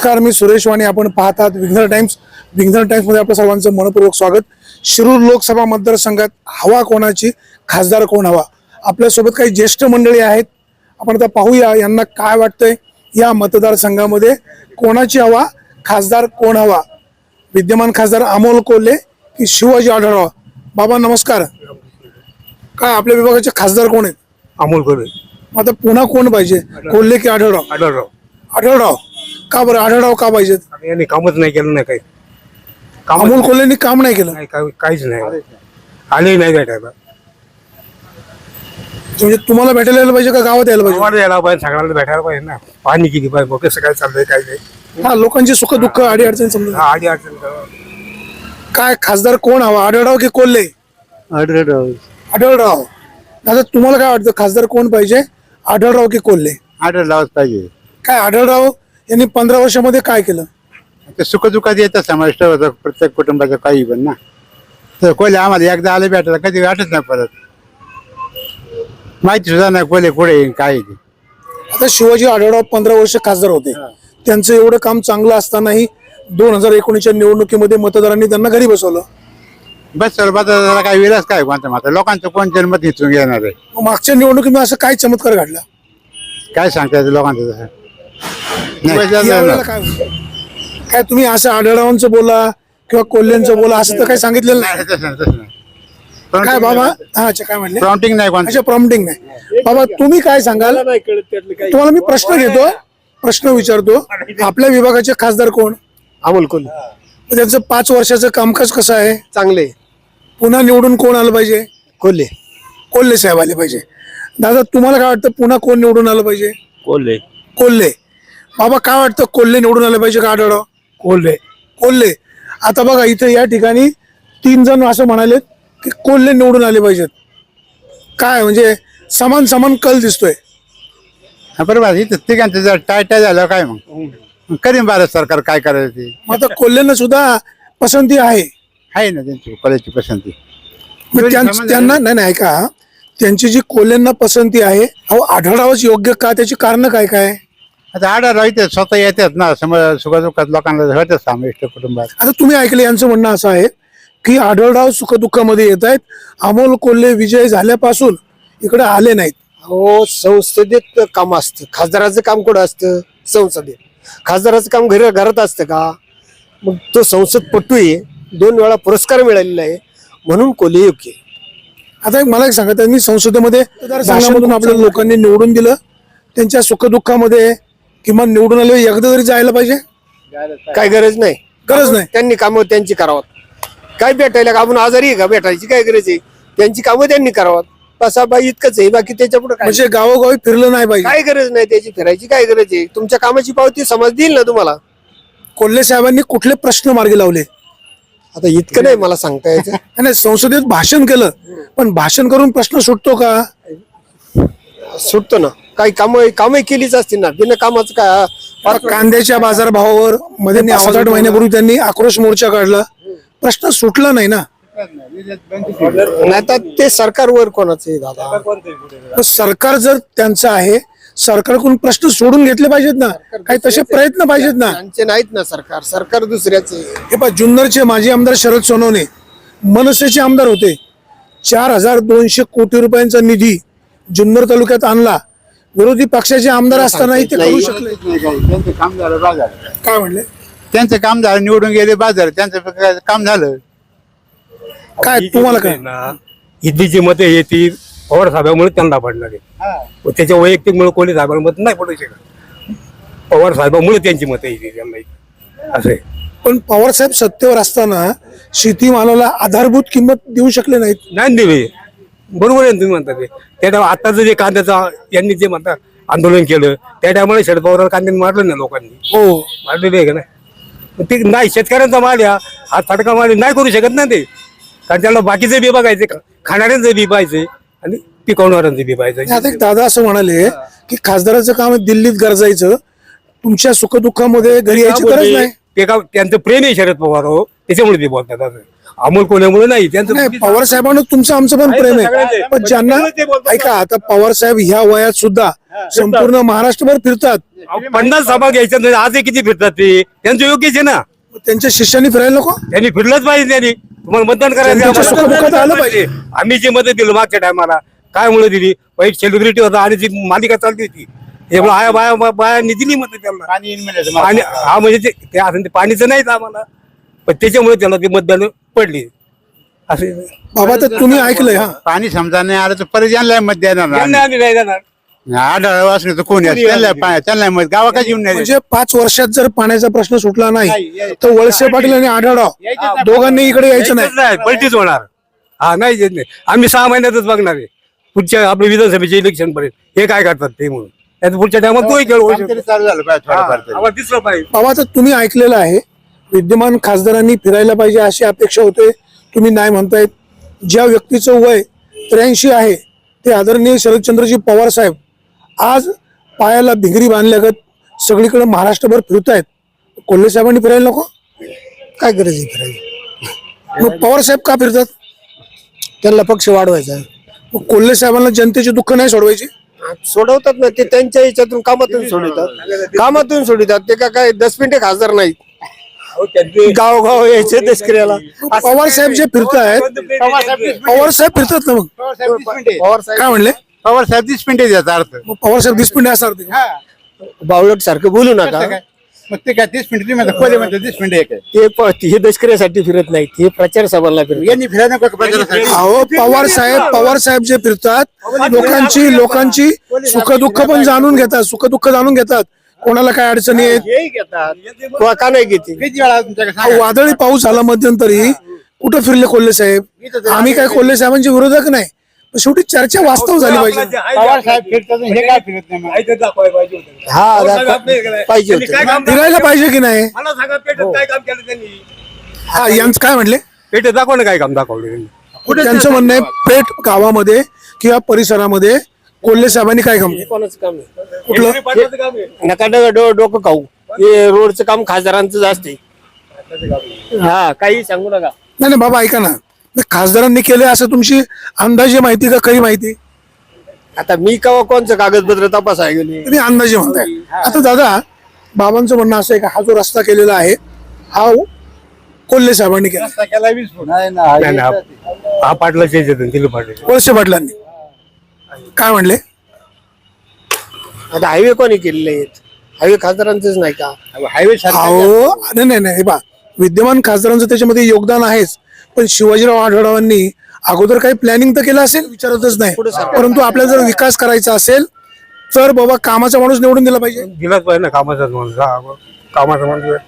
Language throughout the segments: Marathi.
नमस्कार मी सुरेश वाणी. आपण पाहतात विघ्नर टाइम्स. विघ्नर टाइम्समध्ये आपलं सर्वांचं मनपूर्वक स्वागत. शिरूर लोकसभा मतदारसंघात हवा कोणाची खासदार कोण हवा? आपल्यासोबत काही ज्येष्ठ मंडळी आहेत. आपण आता पाहूया यांना काय वाटतंय या मतदारसंघामध्ये. कोणाची हवा खासदार कोण हवा? विद्यमान खासदार अमोल कोल्हे की शिवाजी आढळराव? बाबा नमस्कार. काय आपल्या विभागाचे खासदार कोण आहेत? अमोलकडे आता पुन्हा कोण पाहिजे? कोल्हे की आढळराव? आढळराव. आढळराव. का बरं? आढळराव का पाहिजेत आता यांनी कामच नाही केलं नाही काही. काम अमोल कोल्हेंनी काम नाही केलं? नाही काही- काहीच नाही. आले नाही भेटायला म्हणजे तुम्हाला भेटायला यायला पाहिजे का गावात यायला पाहिजे? आम्हाला यायला पाहिजे सगळ्यांना भेटायला पाहिजे ना. पाणी किती पाहिजे मग कसं काय चाललंय काय नाही. हा लोकांची सुख दुःख अडी अडचण समजा हा, आधी अडचण. काय खासदार कोण हवा? आढळराव की कोल्हे? आढळराव. आढळराव. दादा तुम्हाला काय वाटतं खासदार कोण पाहिजे? आढळराव की कोल्हे? आढळरावच पाहिजे. काय आढळराव? यांनी पंधरा वर्षामध्ये काय केलं? ते सुखदुःखात येतं समाविष्ट होतं प्रत्येक कुटुंबाचं काही पण ना. तर कोले आम्हाला एकदा आले भेटायला कधी वाटत नाही परत. माहिती सुद्धा नाही कोले कुठे काय आहे ते. आता शिवाजी आढळराव पंधरा वर्ष खासदार होते. त्यांचं एवढं काम चांगलं असतानाही दोन हजार एकोणीसच्या निवडणुकीमध्ये मतदारांनी त्यांना घरी बसवलं. बस सर त्याला काय विलास काय कोणता मात्र. लोकांचं कोण जन्मत हिचून घेणार आहे? मग मागच्या निवडणुकीमध्ये असं काय चमत्कार घडला? काय सांगता येतं लोकांचं तसं? काय तुम्ही असं आढळरावांचं बोला किंवा कोल्ह्यांचं बोला असं तर काही सांगितलेलं नाही. काय बाबा? हा अच्छा काय म्हणले? प्रॉम्प्टिंग नाही कोणतं अच्छा प्रॉम्प्टिंग नाही. बाबा तुम्ही काय सांगाल? तुम्हाला मी प्रश्न घेतो प्रश्न विचारतो. आपल्या विभागाचे खासदार कोण? अमोल कोल्हे. त्यांचं पाच वर्षाचं कामकाज कसं आहे? चांगले. पुन्हा निवडून कोण आलं पाहिजे? कोल्हे. कोल्हे साहेब आले पाहिजे. दादा तुम्हाला काय वाटतं पुन्हा कोण निवडून आलं पाहिजे? कोल्हे. कोल्हे. बाबा काय वाटतं? कोल्हे निवडून आलं पाहिजे का आढळराव कोल्हे. कोल्हे. आता बघा इथे या ठिकाणी तीन जण असं म्हणाले की कोल्हे निवडून आले पाहिजेत. काय म्हणजे समान समान कल दिसतोय. हा, बरोबर इथं तिघांचं जर टाय टाय झालं काय मग? करीन भारत सरकार काय करायचं ते? मग आता कोल्हेंना सुद्धा पसंती आहे. आहे ना त्यांची कॉलेजची पसंती. मग त्यां- त्यांना नाही नाही ऐका त्यांची जी कोल्हेंना पसंती आहे अहो आढळावंच योग्य का? त्याची कारण काय काय? आता आढळ इथे स्वतः येतात ना समज सुखदुःखात लोकांना होतात समाविष्ट कुटुंबात. आता तुम्ही ऐकलं यांचं म्हणणं असं आहे की आढळराव सुखदुःखामध्ये येत आहेत. अमोल कोल्हे विजय झाल्यापासून इकडे आले नाहीत. हो संसदेत काम असतं. खासदाराचं काम कुठं असतं? संसदेत. खासदाराचं काम घरी घरात असतं का? मग तो संसदपटू आहे. दोन वेळा पुरस्कार मिळालेला आहे. म्हणून कोल्हे योग्य आहे. आता एक मला एक सांगा त्यांनी संसदेमध्ये भाषणामधून आपल्या लोकांनी निवडून दिलं. त्यांच्या सुखदुःखामध्ये किंवा निवडून आले एकदा तरी जायला पाहिजे? काय गरज नाही. गरज नाही. त्यांनी कामं त्यांची करावं. काय भेटायला का? आपण आजारी आहे का? भेटायची काय गरज आहे? त्यांची कामं त्यांनी करावं. तसा बाई इतकंच आहे. बाकी त्याच्या पुढे काय? म्हणजे गावोगावी फिरलं नाही पाहिजे. काय गरज नाही त्याची? फिरायची काय गरज आहे? तुमच्या कामाची पावती समाज देईल ना तुम्हाला? कोल्हे साहेबांनी कुठले प्रश्न मार्गी लावले? आता इतकं नाही मला सांगता यायचं. आणि संसदेत भाषण केलं. पण भाषण करून प्रश्न सुटतो का? सुटतो ना. काही काम कामही केलीच असतील ना? बिना कामाचं काय फार कांद्याच्या बाजारभावावर मध्ये सात आठ महिन्यापूर्वी त्यांनी आक्रोश मोर्चा काढला. प्रश्न सुटला नाही ना? नाही तर ते सरकारवर कोणाचं आहे दादा. तर सरकार जर त्यांचं आहे सरकारकडून प्रश्न सोडून घेतले पाहिजेत ना? काही तसे प्रयत्न पाहिजेत ना? त्यांचे नाहीत ना सरकार. सरकार दुसऱ्याचे. हे पहा जुन्नरचे माजी आमदार शरद सोनवणे मनसेचे आमदार होते. चार हजार दोनशे कोटी रुपयांचा निधी जुन्नर तालुक्यात आणला. विरोधी पक्षाचे आमदार असतानाही ते करू शकले. त्यांचं काम झालं बाजार काय म्हणले? त्यांचं काम झालं निवडून गेले बाजार त्यांचं काम झालं. काय तुम्हाला काय? हिंदीची मते येतील पवार साहेबामुळे त्यांना पडणार आहे. त्याच्या वैयक्तिक मुळे कोणी साहेबांना मत नाही पडू शकत. पवार साहेबामुळे त्यांची मतं येतील त्यांना. असं पण पवार साहेब सत्तेवर असताना शेतीमालाला आधारभूत किंमत देऊ शकले नाहीत. नाही दिले बरोबर आहे ना तुम्ही म्हणता ते. त्या टायमा आताचं जे कांद्याचा यांनी जे म्हणतात आंदोलन केलं त्या टायमाला शरद पवार कांद्याने मारलं ना लोकांनी. हो. मारलेले आहे का नाही? ते नाही शेतकऱ्यांचा माल या हा. फटका माल नाही करू शकत ना ते. कारण त्याला बाकीचे बी बघायचे खाणाऱ्यांचे बी पाहिजे आणि पिकवणाऱ्यांचे बी पाहिजे. आता एक दादा असं म्हणाले की खासदाराचं काम दिल्लीत गरजायचं. तुमच्या सुखदुःखामध्ये घरी यायची गरज नाही. ते का त्यांचं प्रेम आहे शरद पवार हो. त्याच्यामुळे ते बोलतात असं. अमोल कोल्यामुळे नाही त्यांचं नाही पवार साहेबांना तुमचं आमचं पण प्रेम आहे. पण ज्यांना. ऐका आता पवार साहेब ह्या वयात सुद्धा संपूर्ण महाराष्ट्रभर फिरतात. पन्नास सभा घ्यायच्या नाही, आज हे किती फिरतात ते? त्यांचं योग्यच आहे ना. त्यांच्या शिष्यांनी फिरायला नको? त्यांनी फिरलंच पाहिजे त्यांनी. तुम्हाला मतदान करायचं त्यांच्या आम्हाला. सुखदुःखात आलं पाहिजे. आम्ही जी मदत दिली मागच्या टायमाला काय मुळे दिली? वाईट सेलिब्रिटी होता आणि जी मालिका चालती होती. त्यामुळे आया बाया बा- बायांनी दिली मत त्यांना पाणी आणि हा म्हणजे ते ते असं ते पाणीचं नाहीच आम्हाला. पण त्याच्यामुळे त्याला ते मतदान पडली. असे बाबा तर तुम्ही ऐकलंय हा. पाणी समजा नाही आलं तर परत यांना मत देणार त्यांना आम्ही नाही देणार. आढळ वाचलं तर कोणी असं. त्यांना पा- त्यांना मत गावाकडे येऊन नाही म्हणजे पाच वर्षात जर पाण्याचा प्रश्न सुटला नाही तर वळसे पाटील आणि आढळराव दोघांनी इकडे यायचं नाही. नाही. पलटीच होणार. हा नाही येत नाही. आम्ही सहा महिन्यातच बघणार आहे. पुढच्या आपल्या विधानसभेचे इलेक्शन पर्यंत. हे काय करतात ते म्हणून? पुढच्या टायमात तोही खेळ होऊ काम शकतो. तरी चालू झालं पाहिजे हा, थोडंफार तरी. आम्हाला दिसलं पाहिजे. बाबा तर तुम्ही ऐकलेलं आहे विद्यमान खासदारांनी फिरायला पाहिजे अशी अपेक्षा होते. तुम्ही नाही म्हणतायत ज्या व्यक्तीचं वय त्र्याऐंशी आहे ते आदरणीय शरदचंद्रजी पवार साहेब आज पायाला भिंगरी बांधल्यागत सगळीकडे महाराष्ट्रभर फिरतायत. कोल्हे साहेबांनी फिरायला नको? काय गरज आहे फिरायला? मग पवार साहेब का फिरतात? त्यांना पक्ष वाढवायचा. मग कोल्हे साहेबांना जनतेचे दुःख नाही सोडवायचे? सोडवतात ना ते त्यांच्या याच्यातून कामातून सोडवतात. कामातून सोडवतात. ते काय दस मिनिटे खासदार नाहीत. गावगाव यायचे दशक्रियाला पवार साहेब जे फिरतायत पवार साहेब फिरतात ना मग पवार साहेब तीस मिनिटे पवार साहेब काय म्हणले पवार साहेब मिनिटे द्यायचा अर्थ मग पवार साहेब दिसपिंडे ते. हा. बावळट सारखं बोलू नका? मग ते काय तीस मिनिटे तुम्ही म्हणता, कोले म्हणतो तीस मिनिटे एक आहे. ते प- हे दशक्रियासाठी फिरत नाहीत हे प्रचार सभाला फिरत यांनी फिरायला नको का प्रचारासाठी? अहो पवार साहेब पवार साहेब जे फिरतात लोकांची लोकांची सुखदुःख पण जाणून घेतात सुखदुःख जाणून घेतात कोणाला काय अडचणी आहेत? किंवा का नाही घेते किती वेळा तुमच्याकडे. वादळी पाऊस झाला मध्यंतरी कुठं फिरले कोल्हे साहेब? आम्ही काय कोल्हे साहेबांचे विरोधक नाही. पण शेवटी चर्चा वास्तव झाली पाहिजे. पवार साहेब फिरतात आणि हे काय फिरत नाही मग? हा पाहिजे होतं. फिरायला पाहिजे की नाही? मला सांगा पेटेत काय काम केलं त्यांनी? हा यांचं काय म्हणले? पेटेत दाखवा ना काय काम दाखवलं त्यांनी. त्यांचं म्हणणं आहे पेठ गावामध्ये किंवा परिसरामध्ये कोल्हे साहेबांनी काय काम? केलं? कोणाचं काम आहे? कुठलं? पाटलाचं काम आहे. नका नका डो- डोकं खाऊ. हे रोडचं काम खासदारांचं जास्त आहे हा काही सांगू नका. नाही नाही बाबा ऐका ना. नाही, खासदारांनी केले असं तुमची अंदाजे माहिती का खरी माहिती? आता मी कवा कोणचं कागदपत्र तपासाय गेले? तुम्ही अंदाजे म्हणताय. आता दादा बाबांचं म्हणणं असं आहे का हा जो रस्ता केलेला आहे हा कोल्हे साहेबांनी केला. रस्ता केला वीस फूट. नाही, नाही, हा- पाटलाचे याच्यातून दिलं पाटील वळसे पाटलांनी. काय म्हणले? आता हायवे कोणी केलेले आहेत? हायवे खासदारांचंच नाही का? हायवे अहो नाही. नाही नाही हे बा विद्यमान खासदारांचं त्याच्यामध्ये योगदान आहेच. पण शिवाजीराव आढळरावांनी अगोदर काही प्लॅनिंग तर केलं असेल? विचारतच नाही. परंतु आपल्याला जर विकास करायचा असेल तर बाबा कामाचा माणूस निवडून दिला पाहिजे. दिलाच पाहिजे ना कामाचा माणूस. हा, कामाचा माणूस.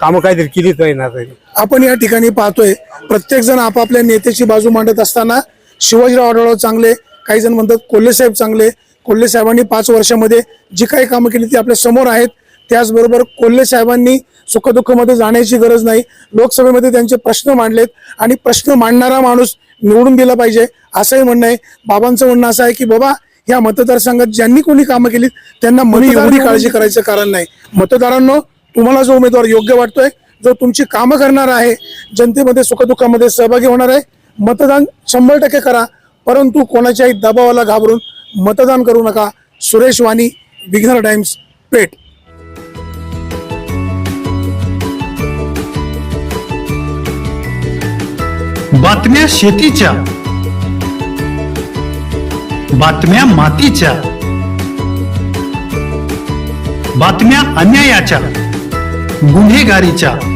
कामं काहीतरी केलीच पाहिजे ना तरी आपण या ठिकाणी पाहतोय प्रत्येक जण आपापल्या नेत्याची बाजू मांडत असताना शिवाजीराव आढळराव चांगले काही जण म्हणतात कोल्हे साहेब चांगले कोल्हे साहेबांनी पाच वर्षामध्ये जी काही कामं केली ती आपल्यासमोर आहेत. त्याचबरोबर कोल्हे साहेबांनी सुखदुःखमध्ये जाण्याची गरज नाही. लोकसभेमध्ये त्यांचे प्रश्न मांडलेत आणि प्रश्न मांडणारा माणूस निवडून दिला पाहिजे असंही म्हणणं आहे. बाबांचं म्हणणं असं आहे की बाबा या मतदारसंघात ज्यांनी कोणी कामं केली त्यांना मनी एवढी काळजी करायचं कारण नाही. मतदारांनो तुम्हाला जो उमेदवार योग्य वाटतोय जो तुमची कामं करणार आहे जनतेमध्ये सुखदुःखामध्ये सहभागी होणार आहे मतदान शंभर टक्के करा. परंतु कोणाच्याही दबावाला घाबरून मतदान करू नका. सुरेश वाणी विघ्नर टाइम्स पेठ. बातम्या शेतीच्या. बातम्या मातीच्या. बातम्या अन्यायाच्या. गुन्हेगारीच्या.